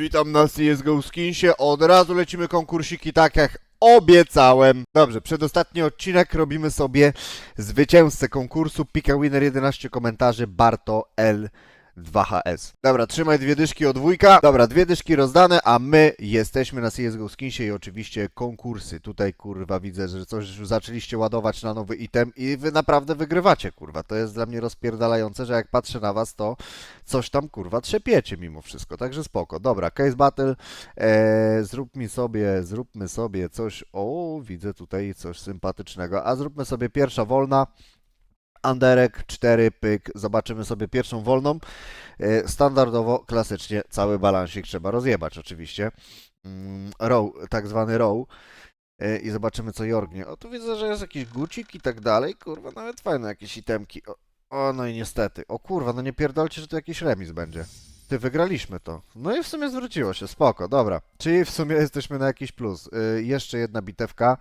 Witam na CSGO Skinsie. Od razu lecimy konkursiki tak jak obiecałem. Dobrze, przedostatni odcinek robimy sobie zwycięzcę konkursu Pika Winner 11 komentarzy Barto L. 2HS. Dobra, trzymaj dwie dyszki od dwójka. Dobra, dwie dyszki rozdane, a my jesteśmy na CSGO Skinsie i oczywiście konkursy. Tutaj kurwa widzę, że coś już zaczęliście ładować na nowy item i wy naprawdę wygrywacie kurwa. To jest dla mnie rozpierdalające, że jak patrzę na was, to coś tam kurwa trzepiecie mimo wszystko, także spoko. Dobra, case battle, e, zrób mi sobie, zróbmy sobie coś, o widzę tutaj coś sympatycznego, a zróbmy sobie pierwsza wolna, Anderek, 4, pyk, zobaczymy sobie pierwszą wolną. E, Standardowo, klasycznie, cały balansik trzeba rozjebać oczywiście. Mm, Row, tak zwany row. E, I zobaczymy co Jorgnie. O, tu widzę, że jest jakiś gucik i tak dalej. Kurwa, nawet fajne jakieś itemki. O, o, no i niestety. O kurwa, no nie pierdolcie, że tu jakiś remis będzie. Ty, wygraliśmy to. No i w sumie zwróciło się, spoko, dobra. Czyli w sumie jesteśmy na jakiś plus. Y, jeszcze jedna bitewka.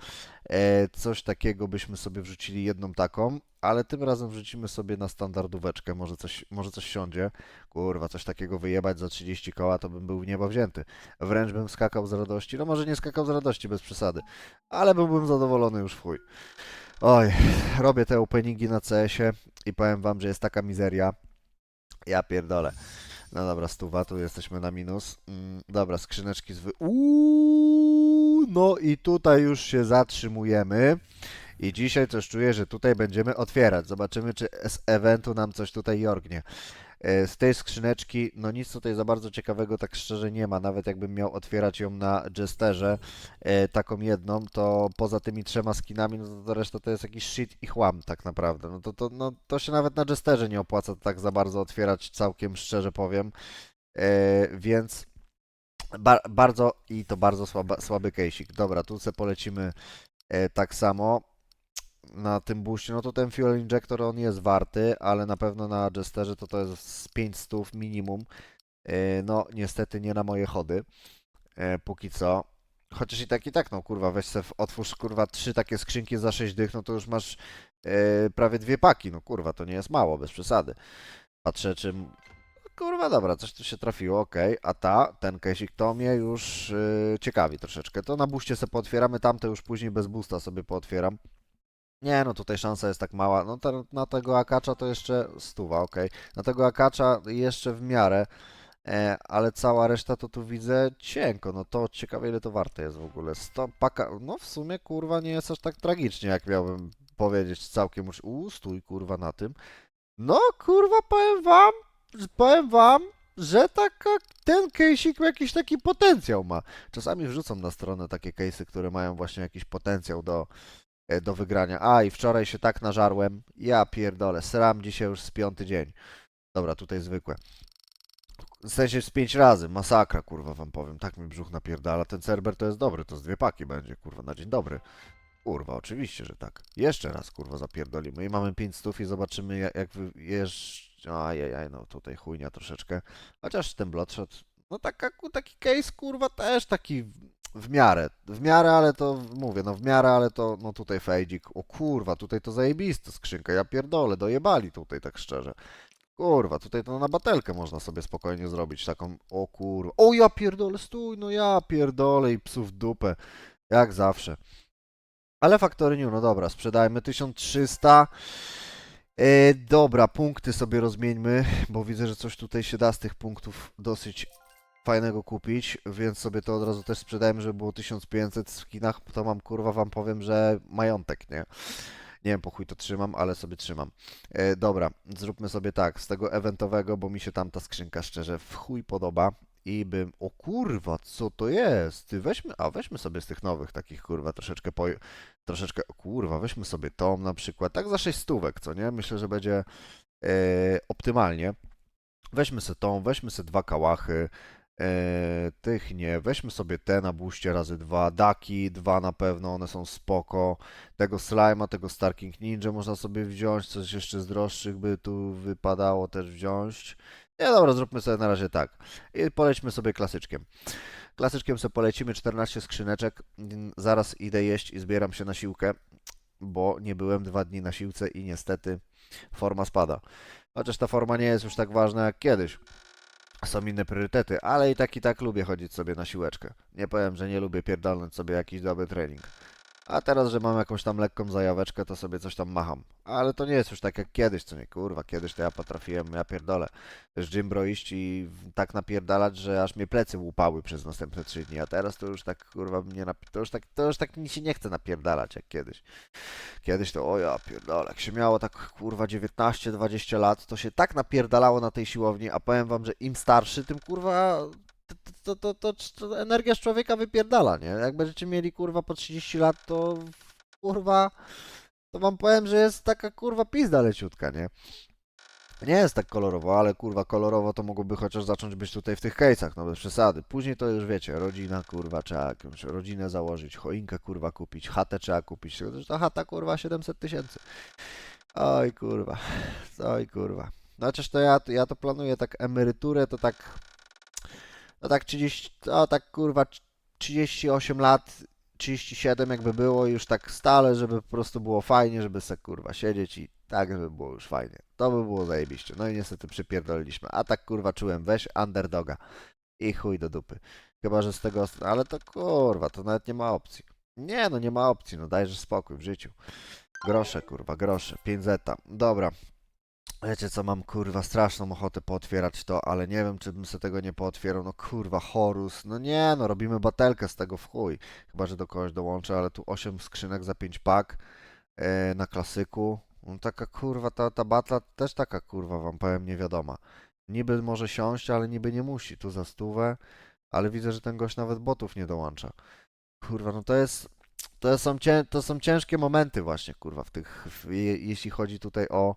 E, coś takiego byśmy sobie wrzucili jedną taką, ale tym razem wrzucimy sobie na standardóweczkę. Może coś, może coś siądzie. Kurwa, coś takiego wyjebać za 30 koła, to bym był w niebo wzięty. Wręcz bym skakał z radości. No może nie skakał z radości, bez przesady. Ale byłbym zadowolony już w chuj. Oj, robię te openingi na CS-ie i powiem wam, że jest taka mizeria. Ja pierdolę. No dobra, stuwa, tu jesteśmy na minus. Mm, dobra, skrzyneczki z wy... Uuu, no i tutaj już się zatrzymujemy. I dzisiaj coś czuję, że tutaj będziemy otwierać. Zobaczymy, czy z eventu nam coś tutaj jorgnie. E, Z tej skrzyneczki, no nic tutaj za bardzo ciekawego tak szczerze nie ma. Nawet jakbym miał otwierać ją na Jesterze, e, taką jedną, to poza tymi trzema skinami, no to, to reszta to jest jakiś shit i chłam tak naprawdę. No to, to, no, to się nawet na Jesterze nie opłaca tak za bardzo otwierać, całkiem szczerze powiem. E, więc ba bardzo i to bardzo słaba, słaby case'ik. Dobra, tu se polecimy tak samo na tym booście, no to ten fuel injector on jest warty, ale na pewno na Jesterze to to jest z 500 minimum. E, No niestety nie na moje chody. E, Póki co. Chociaż i tak i tak, no kurwa, weź se, otwórz kurwa trzy takie skrzynki za 6 dych, no to już masz e, prawie dwie paki, no kurwa, to nie jest mało, bez przesady. Patrzę czym... Kurwa, dobra, coś tu się trafiło, okej. A ta, ten case'ik, to mnie już ciekawi troszeczkę. To na buście sobie pootwieramy, tamte już później bez boosta sobie pootwieram. Nie, no tutaj szansa jest tak mała. No na tego akacza to jeszcze stuwa, ok. Na tego akacza jeszcze w miarę, e, ale cała reszta to tu widzę cienko. No to ciekawe ile to warte jest w ogóle. 100 paka, no w sumie kurwa nie jest aż tak tragicznie, jak miałbym powiedzieć całkiem. U, stój kurwa na tym. No kurwa powiem wam, powiem wam, że taka, ten case'ik jakiś taki potencjał ma. Czasami wrzucam na stronę takie case'y, które mają właśnie jakiś potencjał do, do wygrania. A i wczoraj się tak nażarłem. Ja pierdolę, sram dzisiaj już z piąty dzień. Dobra, tutaj zwykłe. W sensie z pięć razy, masakra, kurwa wam powiem. Tak mi brzuch napierdala. Ten Cerber to jest dobry, to z dwie paki będzie, kurwa, na dzień dobry. Kurwa, oczywiście, że tak. Jeszcze raz, kurwa, zapierdolimy. I mamy 5 stów i zobaczymy, jak, jak jeż... Ajajaj, no tutaj chujnia troszeczkę. Chociaż ten Bloodshot, no taka, taki case, kurwa, też taki w- miarę. W miarę, ale to mówię, no w miarę, ale to, no tutaj fejdzik. O kurwa, tutaj to zajebista skrzynka, ja pierdolę, dojebali tutaj, tak szczerze. Kurwa, tutaj to na batelkę można sobie spokojnie zrobić, taką, o kurwa. O ja pierdolę, stój, no ja pierdolę i psów w dupę. Jak zawsze. Ale Factory New, no dobra, sprzedajmy 1300. E, dobra, punkty sobie rozmieńmy, bo widzę, że coś tutaj się da z tych punktów dosyć fajnego kupić, więc sobie to od razu też sprzedajmy, żeby było 1500 w skinach, to mam kurwa wam powiem, że majątek, nie? Nie wiem po chuj to trzymam, ale sobie trzymam. E, dobra, zróbmy sobie tak, z tego eventowego, bo mi się tam ta skrzynka szczerze w chuj podoba i bym, o kurwa, co to jest? Ty weźmy, a weźmy sobie z tych nowych takich kurwa troszeczkę po, troszeczkę, o kurwa, weźmy sobie tą na przykład, tak za 6 stówek, co nie? Myślę, że będzie e, optymalnie. Weźmy sobie tą, weźmy sobie dwa kałachy, tych nie, weźmy sobie te na buście razy dwa, daki, dwa na pewno, one są spoko, tego slime'a, tego Starking Ninja można sobie wziąć, coś jeszcze z droższych by tu wypadało też wziąć. Nie, dobra, zróbmy sobie na razie tak. I polećmy sobie klasyczkiem. Klasyczkiem sobie polecimy 14 skrzyneczek. Mm, Zaraz idę jeść i zbieram się na siłkę, bo nie byłem dwa dni na siłce i niestety forma spada. Chociaż ta forma nie jest już tak ważna jak kiedyś. Są inne priorytety, ale i tak i tak lubię chodzić sobie na siłeczkę. Nie powiem, że nie lubię pierdolnąć sobie jakiś dobry trening. A teraz, że mam jakąś tam lekką zajaweczkę, to sobie coś tam macham. Ale to nie jest już tak jak kiedyś, co nie, kurwa, kiedyś to ja potrafiłem, ja pierdolę, z gymbro iść i tak napierdalać, że aż mnie plecy łupały przez następne trzy dni, a teraz to już tak, kurwa, mnie nap- to już tak, to już tak mi się nie chce napierdalać jak kiedyś. Kiedyś to, o ja pierdolę, jak się miało tak, kurwa, 19-20 lat, to się tak napierdalało na tej siłowni, a powiem wam, że im starszy, tym, kurwa, to, to, to, to, energia z człowieka wypierdala, nie? Jak będziecie mieli, kurwa, po 30 lat, to, kurwa, to wam powiem, że jest taka, kurwa, pizda leciutka, nie? Nie jest tak kolorowo, ale kurwa kolorowo to mogłoby chociaż zacząć być tutaj w tych case'ach, no bez przesady. Później to już wiecie, rodzina kurwa trzeba jakąś rodzinę założyć, choinkę kurwa kupić, chatę trzeba kupić. Tylko, że Ta chata kurwa 700 tysięcy. Oj kurwa, oj kurwa. Chociaż to ja, ja to planuję tak emeryturę, to tak, no tak 30, no tak kurwa 38 lat, 37 jakby było już tak stale, żeby po prostu było fajnie, żeby se kurwa siedzieć i tak, żeby było już fajnie. To by było zajebiście. No i niestety przypierdoliliśmy. A tak kurwa czułem, weź underdoga i chuj do dupy. Chyba, że z tego, ale to kurwa, to nawet nie ma opcji. Nie no, nie ma opcji, no dajże spokój w życiu. Grosze kurwa, grosze, 5 zeta. Dobra. Wiecie co, mam kurwa straszną ochotę pootwierać to, ale nie wiem, czy bym sobie tego nie pootwierał. No kurwa, Horus. No nie, no robimy batelkę z tego w chuj. Chyba, że do kogoś dołączę, ale tu 8 skrzynek za 5 pak e, na klasyku. No taka kurwa, ta, ta batla też taka kurwa, wam powiem, niewiadoma. Niby może siąść, ale niby nie musi. Tu za stówę, ale widzę, że ten gość nawet botów nie dołącza. Kurwa, no to jest, to są, cię, to są ciężkie momenty właśnie, kurwa, w tych, w, je, jeśli chodzi tutaj o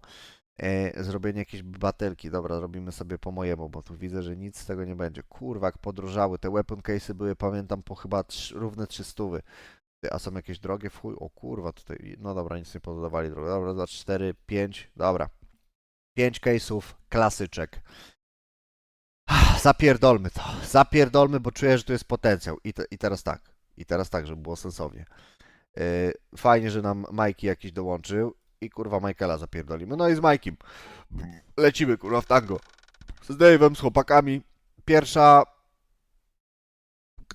e, zrobienie jakiejś batelki. Dobra, robimy sobie po mojemu, bo tu widzę, że nic z tego nie będzie. Kurwa, jak podrożały. Te weapon case'y były, pamiętam, po chyba trz, równe 300. Ty, A są jakieś drogie w chuj? O kurwa, tutaj, no dobra, nic nie podawali drogo. Dobra, za 4, 5, dobra. 5 case'ów, klasyczek. Ah, Zapierdolmy to, zapierdolmy, bo czuję, że tu jest potencjał. I, te, I teraz tak, i teraz tak, żeby było sensownie. Yy, fajnie, że nam Majki jakiś dołączył i kurwa Michaela zapierdolimy. No i z Majkiem. Lecimy kurwa w tango. Z Dave'em, z chłopakami. Pierwsza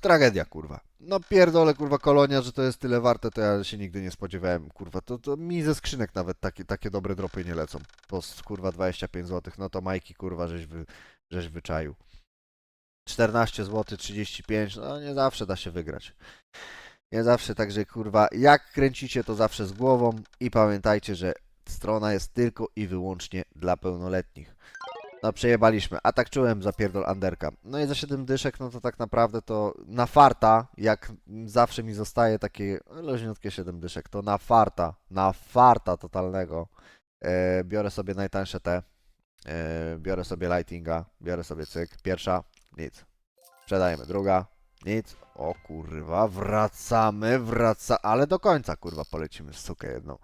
tragedia, kurwa. No pierdolę, kurwa, kolonia, że to jest tyle warte, to ja się nigdy nie spodziewałem, kurwa. To, to mi ze skrzynek nawet takie, takie dobre dropy nie lecą. Po kurwa 25 zł, no to Majki, kurwa, żeś, wy, żeś wyczaił. 14 zł, 35, no nie zawsze da się wygrać. Nie zawsze, także kurwa, jak kręcicie, to zawsze z głową i pamiętajcie, że strona jest tylko i wyłącznie dla pełnoletnich. No przejebaliśmy, a tak czułem za pierdol Anderka. No i za 7 dyszek, no to tak naprawdę to na farta, jak zawsze mi zostaje takie luźniutkie 7 dyszek, to na farta, na farta totalnego e, biorę sobie najtańsze te, e, biorę sobie lightinga, biorę sobie cyk, pierwsza, nic. Sprzedajemy, druga, nic. O kurwa, wracamy, wraca, ale do końca kurwa polecimy sukę jedną.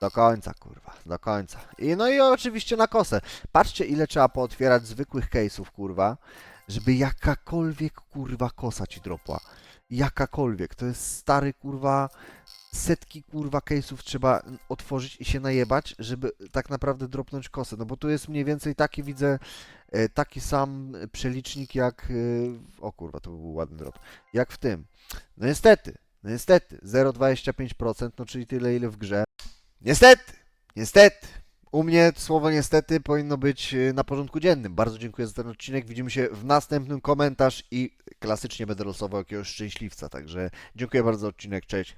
Do końca, kurwa, do końca. I no i oczywiście na kosę. Patrzcie, ile trzeba pootwierać zwykłych case'ów, kurwa, żeby jakakolwiek, kurwa, kosa ci dropła. Jakakolwiek. To jest stary, kurwa, setki, kurwa, case'ów trzeba otworzyć i się najebać, żeby tak naprawdę dropnąć kosę. No bo tu jest mniej więcej taki, widzę, e, taki sam przelicznik jak... e, O kurwa, to był ładny drop. Jak w tym. No niestety, no niestety, 0,25%, no czyli tyle, ile w grze. Niestety, niestety. U mnie słowo niestety powinno być y, na porządku dziennym. Bardzo dziękuję za ten odcinek. Widzimy się w następnym komentarz i klasycznie będę losował jakiegoś szczęśliwca. Także dziękuję bardzo za odcinek. Cześć.